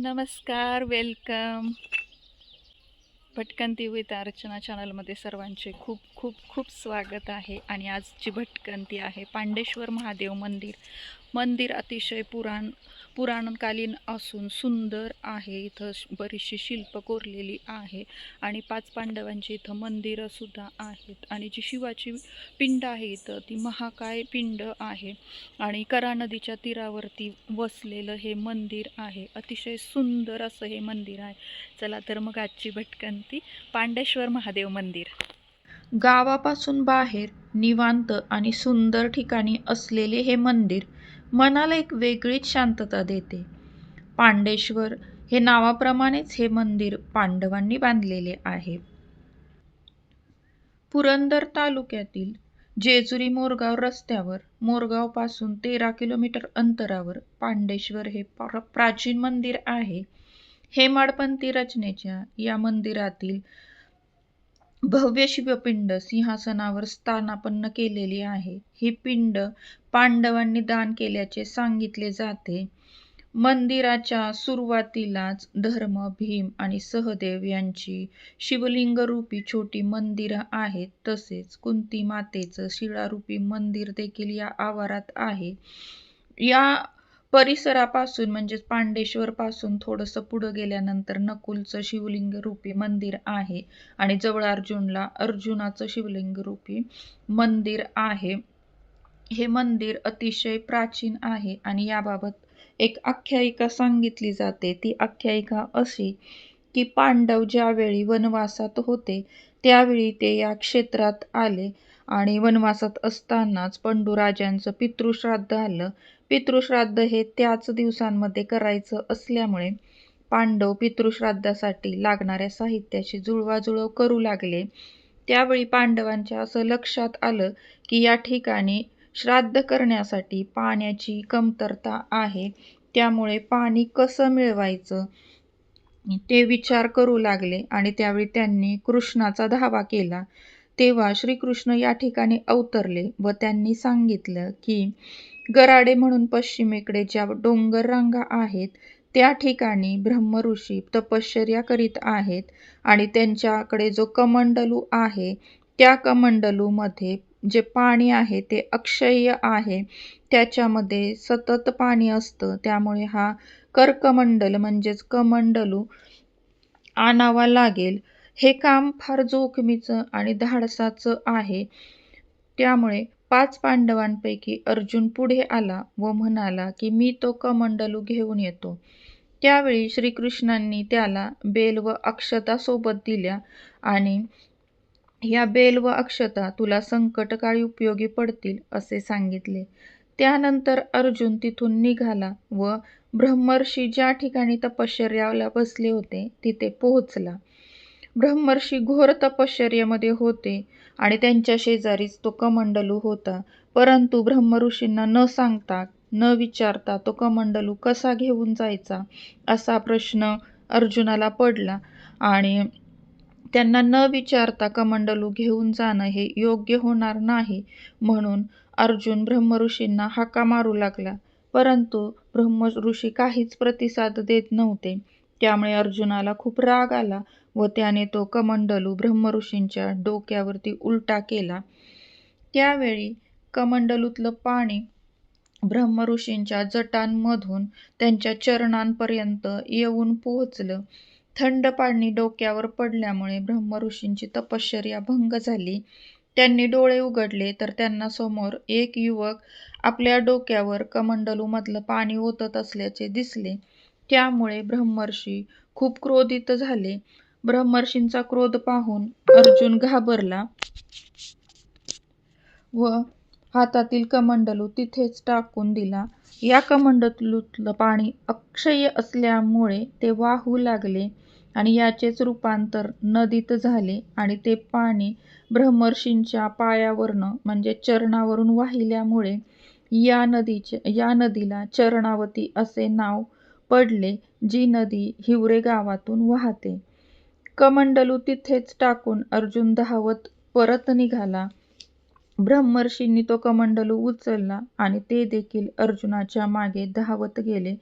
नमस्कार वेलकम भटकंती विथ अर्चना चॅनलमध्ये सर्वांचे खूप खूप खूप स्वागत आहे. आणि आजची भटकंती आहे पांडेश्वर महादेव मंदिर. मंदिर अतिशय पुराण पुराणकालीन असून सुंदर आहे. इथं श- बरीचशी शिल्प कोरलेली आहे आणि पाच पांडवांची इथं मंदिरंसुद्धा आहेत. आणि जी शिवाची पिंड आहे इथं ती महाकाय पिंड आहे. आणि करा नदीच्या तीरावरती वसलेलं हे मंदिर आहे. अतिशय सुंदर असं हे मंदिर आहे. चला तर मग आजची भटकंती पांडेश्वर महादेव मंदिर. गावापासून बाहेर निवांत आणि सुंदर ठिकाणी असलेले हे मंदिर मनाला एक वेगळीच शांतता देते. पांडेश्वर हे नावाप्रमाणेच हे मंदिर पांडवांनी बांधलेले आहे. पुरंदर तालुक्यातील जेजुरी मोरगाव रस्त्यावर मोरगावपासून तेरा किलोमीटर अंतरावर पांडेश्वर हे प्राचीन मंदिर आहे. हेमाडपंथी रचनेच्या या मंदिरातील भव्य शिवपिंड सिंहासनावर स्थानापन्न केलेली आहे. ही पिंड पांडवांनी दान केल्याचे सांगितले जाते. मंदिराच्या सुरुवातीलाच धर्म भीम आणि सहदेव यांची शिवलिंग रूपी छोटी मंदिरं आहेत तसेच कुंती मातेचं शिळारूपी मंदिर देखील या आवारात आहे. या परिसरापासून म्हणजेच पांडेश्वर पासून थोडंसं पुढं गेल्यानंतर नकुलचं शिवलिंग रूपी मंदिर आहे आणि जवळ अर्जुनला अर्जुनाचं शिवलिंग रूपी मंदिर आहे. हे मंदिर अतिशय प्राचीन आहे आणि याबाबत एक आख्यायिका सांगितली जाते. ती आख्यायिका अशी की पांडव ज्यावेळी वनवासात होते त्यावेळी ते या क्षेत्रात आले आणि वनवासात असतानाच पंडुराजांचं पितृश्राद्ध आलं. पितृश्राद्ध हे त्याच दिवसांमध्ये करायचं असल्यामुळे पांडव पितृश्राद्धासाठी लागणाऱ्या साहित्याची जुळवाजुळव करू लागले. त्यावेळी पांडवांच्या असं लक्षात आलं की या ठिकाणी श्राद्ध करण्यासाठी पाण्याची कमतरता आहे. त्यामुळे पाणी कसं मिळवायचं ते विचार करू लागले आणि त्यावेळी त्यांनी कृष्णाचा धावा केला. तेव्हा श्रीकृष्ण या ठिकाणी अवतरले व त्यांनी सांगितलं की गराडे म्हणून पश्चिमेकडे ज्या डोंगर रांगा आहेत त्या ठिकाणी ब्रह्मऋषी तपश्चर्या करीत आहेत आणि त्यांच्याकडे जो कमंडलू आहे त्या कमंडलूमध्ये जे पाणी आहे ते अक्षय्य आहे. त्याच्यामध्ये सतत पाणी असतं. त्यामुळे हा कर्कमंडल म्हणजेच कमंडलू आणावा लागेल. हे काम फार जोखमीचं आणि धाडसाचं आहे. त्यामुळे पाच पांडवांपैकी अर्जुन पुढे आला व म्हणाला की मी तो कमंडलू घेऊन येतो. त्यावेळी श्रीकृष्णांनी त्याला बेल व अक्षता सोबत दिल्या आणि या बेल व अक्षता तुला संकटकाळी उपयोगी पडतील असे सांगितले. त्यानंतर अर्जुन तिथून निघाला व ब्रह्मर्षी ज्या ठिकाणी तपश्चर्याला बसले होते तिथे पोहोचला. ब्रह्मर्षी घोर तपश्चर्यामध्ये होते. आणि त्यांच्या शेजारीच तो कमंडलू होता. परंतु ब्रह्मऋषींना न सांगता न विचारता तो कमंडलू कसा घेऊन जायचा असा प्रश्न अर्जुनाला पडला आणि त्यांना न विचारता कमंडलू घेऊन जाणं हे योग्य होणार नाही. म्हणून अर्जुन ब्रह्मऋषींना हाका मारू लागला. परंतु ब्रह्मऋषी काहीच प्रतिसाद देत नव्हते. त्यामुळे अर्जुनाला खूप राग आला. व त्याने तो कमंडलू ब्रह्मऋषींच्या डोक्यावरती उलटा केला. त्यावेळी कमंडलूतलं पाणी ब्रह्मऋषींच्या जटांमधून त्यांच्या चरणांपर्यंत येऊन पोहोचलं. थंड पाणी डोक्यावर पडल्यामुळे ब्रह्मऋषींची तपश्चर्या भंग झाली. त्यांनी डोळे उघडले तर त्यांना समोर एक युवक आपल्या डोक्यावर कमंडलूमधलं पाणी ओतत असल्याचे दिसले. त्यामुळे ब्रह्मर्षी खूप क्रोधित झाले. ब्रह्मर्षींचा क्रोध पाहून अर्जुन घाबरला व हातातील कमंडलू तिथेच टाकून दिला. या कमंडलूतलं पाणी अक्षय असल्यामुळे ते वाहू लागले आणि याचेच रूपांतर नदीत झाले आणि ते पाणी ब्रह्मर्षींच्या पायावरनं म्हणजे चरणावरून वाहिल्यामुळे या नदीचे या नदीला चरणावती असे नाव पडले जी नदी हिवरे गावातून वाहते. कमंडलू तिथेच टाकून अर्जुन धावत परत निघाला. ब्रह्मर्षींनी तो कमंडलू उचलला आणि ते देखील अर्जुनाच्या मागे धावत गेले.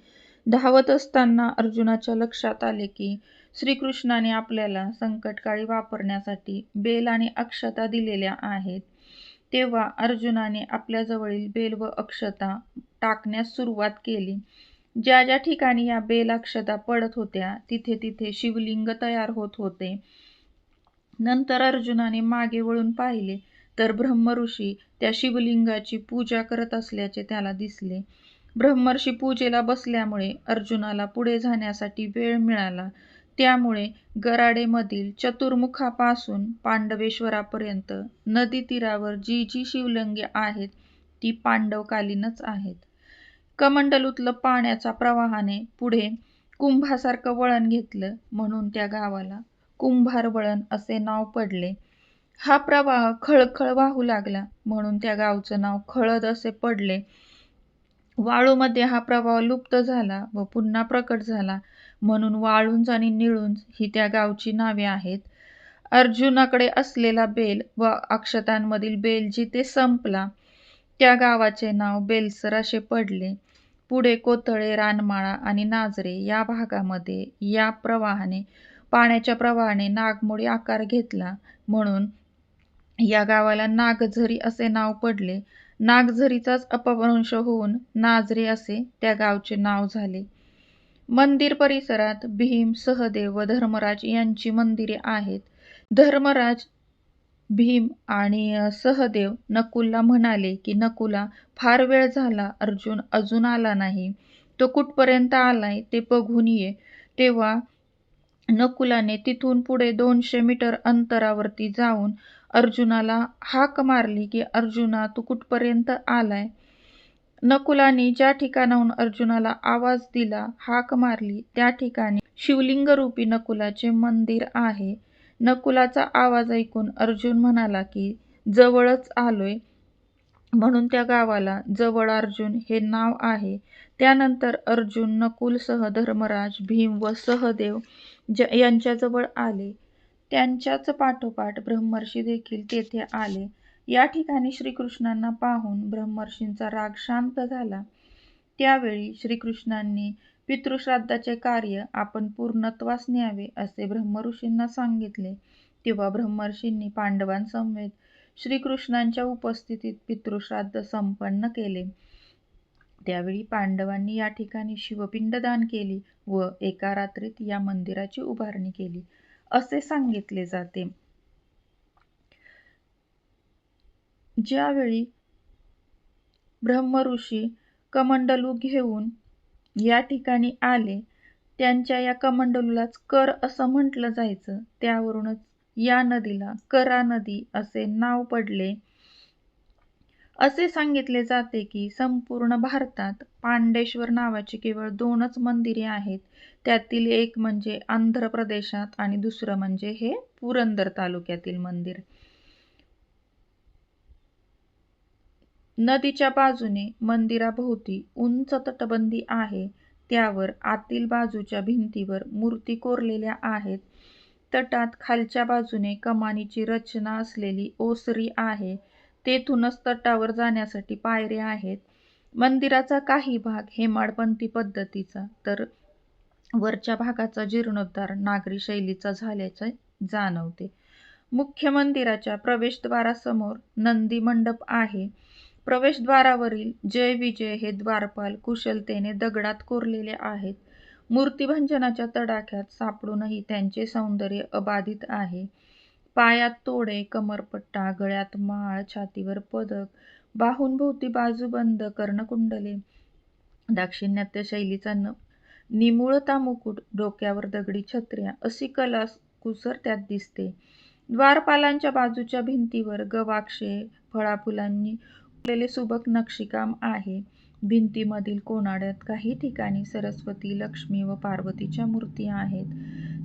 धावत असताना अर्जुनाच्या लक्षात आले की श्रीकृष्णाने आपल्याला संकटकाळी वापरण्यासाठी बेल आणि अक्षता दिलेल्या आहेत. तेव्हा अर्जुनाने आपल्याजवळील बेल व अक्षता टाकण्यास सुरुवात केली. ज्या ज्या ठिकाणी या बेलाक्षता पडत होत्या तिथे तिथे शिवलिंग तयार होत होते. नंतर अर्जुनाने मागे वळून पाहिले तर ब्रह्मऋषी त्या शिवलिंगाची पूजा करत असल्याचे त्याला दिसले. ब्रह्मर्षी पूजेला बसल्यामुळे अर्जुनाला पुढे जाण्यासाठी वेळ मिळाला. त्यामुळे गराडेमधील चतुर्मुखापासून पांडवेश्वरापर्यंत नदी तीरावर जी जी शिवलिंगे आहेत ती पांडवकालीनच आहेत. कमंडलूतलं पाण्याचा प्रवाहाने पुढे कुंभासारखं वळण घेतलं म्हणून त्या गावाला. कुंभार वळण असे नाव पडले. हा प्रवाह खळखळ वाहू लागला म्हणून त्या गावचं नाव खळद असे पडले. वाळूमध्ये हा प्रवाह लुप्त झाला व पुन्हा प्रकट झाला म्हणून वाळुंज आणि निळुंज ही त्या गावची नावे आहेत. अर्जुनाकडे असलेला बेल व अक्षतांमधील बेल जिथे संपला त्या गावाचे नाव बेलसर असे पडले. पुढे कोथळे रानमाळा आणि नाझरे या भागामध्ये या प्रवाहाने पाण्याच्या प्रवाहाने नागमोडी आकार घेतला म्हणून या गावाला नागझरी असे नाव पडले. नागझरीचाच अपभ्रंश होऊन नाझरे असे त्या गावचे नाव झाले. मंदिर परिसरात भीम सहदेव व धर्मराज यांची मंदिरे आहेत. धर्मराज भीम आणि सहदेव नकुलला म्हणाले की नकुला फार वेळ झाला अर्जुन अजून आला नाही. तो कुठपर्यंत आलाय ते बघून ये. तेव्हा नकुलाने तिथून पुढे दोनशे मीटर अंतरावरती जाऊन अर्जुनाला हाक मारली की अर्जुना तू कुठपर्यंत आलाय? नकुलाने ज्या ठिकाणाहून अर्जुनाला आवाज दिला हाक मारली त्या ठिकाणी शिवलिंगरूपी नकुलाचे मंदिर आहे. नकुलाचा आवाज ऐकून अर्जुन म्हणाला की जवळच आलोय. म्हणून त्या गावाला जवळ अर्जुन हे नाव आहे. त्यानंतर अर्जुन नकुलसह धर्मराज भीम व सहदेव ज यांच्याजवळ आले. त्यांच्याच पाठोपाठ ब्रह्मर्षी देखील तेथे आले. या ठिकाणी श्रीकृष्णांना पाहून ब्रह्मर्षींचा राग शांत झाला. त्यावेळी श्रीकृष्णांनी पितृश्राद्धाचे कार्य आपण पूर्णत्वास न्यावे असे ब्रह्मऋषींना सांगितले. तेव्हा ब्रह्मर्षींनी पांडवांसमवेत श्रीकृष्णांच्या उपस्थितीत पितृश्राद्ध संपन्न केले. त्यावेळी पांडवांनी या ठिकाणी शिवपिंडदान केली व एका रात्रीत या मंदिराची उभारणी केली असे सांगितले जाते. ज्यावेळी ब्रह्मऋषी कमंडलू घेऊन या ठिकाणी आले. त्यांच्या या कमंडलूलाच कर असं म्हटलं जायचं. त्यावरूनच या नदीला करा नदी असे नाव पडले. असे सांगितले जाते की संपूर्ण भारतात पांडेश्वर नावाची केवळ दोनच मंदिरे आहेत. त्यातील एक म्हणजे आंध्र प्रदेशात आणि दुसरं म्हणजे हे पुरंदर तालुक्यातील मंदिर. नदीच्या बाजूने मंदिराभोवती उंच तटबंदी आहे. त्यावर आतील बाजूच्या भिंतीवर मूर्ती कोरलेल्या आहेत. तटात खालच्या बाजूने कमानीची रचना असलेली ओसरी आहे. तेथूनच तटावर जाण्यासाठी पायऱ्या आहेत. मंदिराचा काही भाग हेमाडपंथी पद्धतीचा तर वरच्या भागाचा जीर्णोद्धार नागरी शैलीचा झाल्याचे जाणवते. मुख्य मंदिराच्या प्रवेशद्वारासमोर नंदी मंडप आहे. प्रवेशद्वारावरील जय विजय हे द्वारपाल कुशलतेने दगडात कोरलेले आहेत. मूर्तिभंजनाच्या तडाख्यात सापडूनही त्यांचे सौंदर्य अबाधित आहे. पायात तोडे कमरपट्टा गळ्यात माळ छातीवर पदक बाहूंभोवती बाजूबंद कर्णकुंडले दाक्षिणात्य शैलीचा न निमुळता मुकुट डोक्यावर दगडी छत्र्या अशी कला कुसर त्यात दिसते. द्वारपालांच्या बाजूच्या भिंतीवर गवाक्षे फळाफुलांनी उरलेले सुबक नक्षीकाम आहे. भिंतीमधील कोनाड्यात काही ठिकाणी सरस्वती लक्ष्मी व पार्वतीच्या मूर्ती आहेत.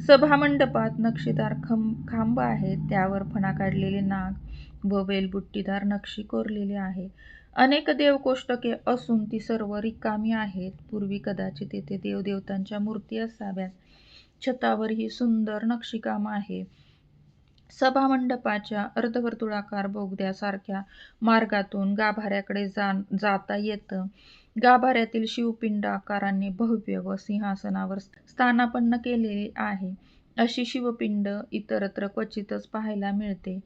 सभामंडपात नक्षीदार खं खांब आहेत. त्यावर फणा काढलेले नाग व वेलबुट्टीदार नक्षी कोरलेली आहे. अनेक देवकोष्टके असून ती सर्व रिकामी आहेत. पूर्वी कदाचित येथे देवदेवतांच्या मूर्ती असाव्यात. छतावर ही सुंदर नक्षीकाम आहे. सभामंडपाच्या अर्धवर्तुळाकार बोगद्यासारख्या मार्गातून गाभाऱ्याकडे जा जाता येतं. गाभाऱ्यातील शिवपिंड आकाराने भव्य व सिंहासनावर स्थानापन्न केलेली आहे. अशी शिवपिंड इतरत्र क्वचितच पाहायला मिळते.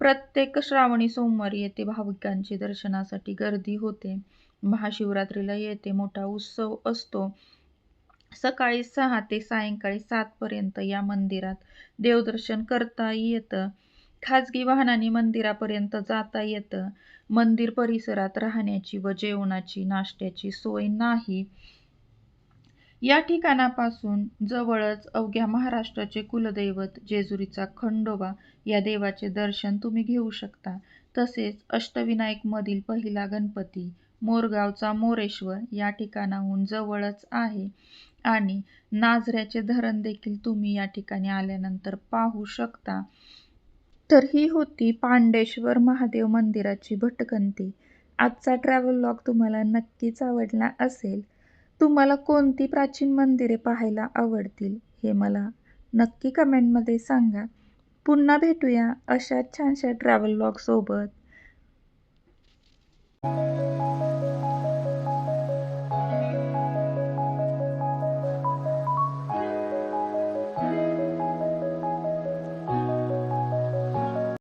प्रत्येक श्रावणी सोमवारी येथे भाविकांची दर्शनासाठी गर्दी होते. महाशिवरात्रीला येथे मोठा उत्सव असतो. सकाळी सहा ते सायंकाळी सातपर्यंत या मंदिरात देवदर्शन करता येतं. खाजगी वाहनाने मंदिरापर्यंत जाता येतं. मंदिर परिसरात राहण्याची व जेवणाची नाश्त्याची सोय नाही. या ठिकाणापासून जवळच अवघ्या महाराष्ट्राचे कुलदैवत जेजुरीचा खंडोबा या देवाचे दर्शन तुम्ही घेऊ शकता. तसेच अष्टविनायकमधील पहिला गणपती मोरगावचा मोरेश्वर या ठिकाणाहून जवळच आहे. आणि नाझऱ्याचे धरण देखील तुम्ही या ठिकाणी आल्यानंतर पाहू शकता. तर ही होती पांडेश्वर महादेव मंदिराची भटकंती. आजचा ट्रॅव्हल लॉग तुम्हाला नक्कीच आवडला असेल. तुम्हाला कोणती प्राचीन मंदिरे पाहायला आवडतील हे मला नक्की कमेंटमध्ये सांगा. पुन्हा भेटूया अशा छानशा ट्रॅव्हल लॉगसोबत